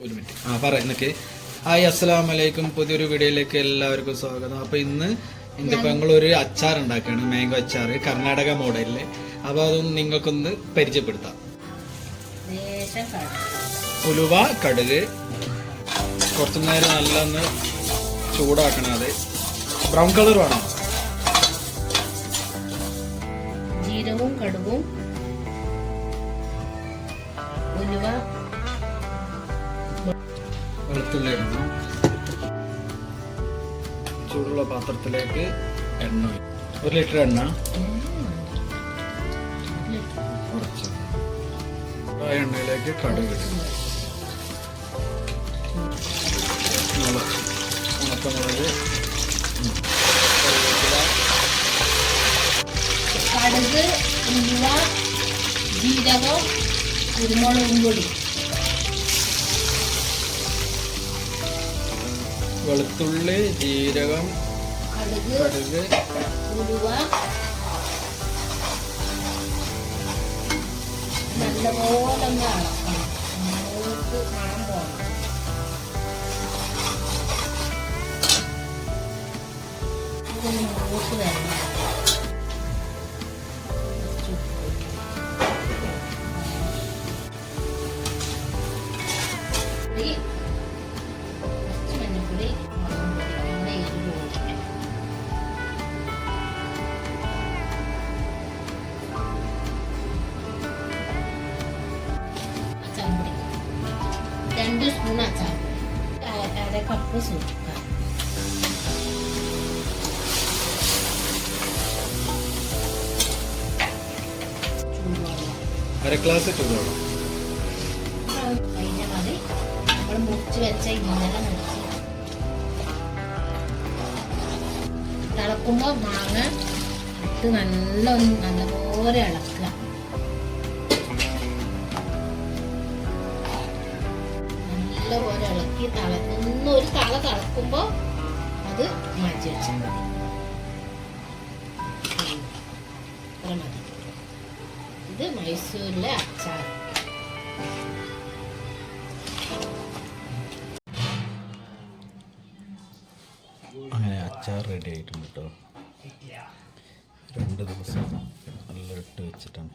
ഒരു മിനിറ്റ്. ആ പറ എന്നൊക്കെ ഹായ് അസ്സലാം വലൈക്കും പുതിയൊരു വീഡിയോയിലേക്ക് എല്ലാവർക്കും സ്വാഗതം. അപ്പൊ ഇന്ന് എന്റെ ഞങ്ങളൊരു അച്ചാർ ഉണ്ടാക്കുകയാണ് മാംഗോ അച്ചാർ കർണാടക മോഡലിൽ. അപ്പൊ അതൊന്ന് നിങ്ങൾക്കൊന്ന് പരിചയപ്പെടുത്താം. ഉലുവ കടുക്. കുറച്ചു നേരം നല്ല ഒന്ന് ചൂടാക്കണം അത്. ബ്രൗൺ കളർ വേണം? ജീരകവും കടുകും. ഉലുവ വെളുത്തുള്ളി ഇടണം ചൂടുള്ള പാത്രത്തിലേക്ക് എണ്ണ ഒരു ലിറ്റർ എണ്ണ. കുറച്ച്. ആ എണ്ണയിലേക്ക് കടുക് ഇടും മുളക് ഉണക്കമുളക് കടുക് ജീരകം കുരുമുളകും പൊടി. വെളുത്തുള്ളി ജീരകം കടുക് നല്ലപോലെ ഒന്ന് അളക്കണം മണം പോകണം ഇതൊന്ന് മൂത്ത് വരണം. സ്പൂൺ അച്ചാർപ്പൊടി അര- കപ്പ് ചൂടുവെള്ളം അര ഗ്ലാസ് ചൂടുവെള്ളം അതിന്റെ മതി നമ്മൾ മുറിച്ച് വെച്ച ഇന്നലെ മുറിച്ച് തിളക്കുമ്പോൾ മാങ്ങ ഇട്ട് നല്ല നല്ലപോലെ ഇളക്കുക. നല്ലപോലെ ഇളക്കി തിളക്കുന്ന ഒരു തള തിളക്കുമ്പോൾ അത് മാറ്റി വെച്ചാൽ മതി. മതി. ഇത് മൈസൂരിലെ അച്ചാർ. അങ്ങനെ അച്ചാർ റെഡി ആയിട്ടുണ്ട് കേട്ടോ രണ്ട് ദിവസം നല്ല ഇട്ട് വെച്ചിട്ടാണ്.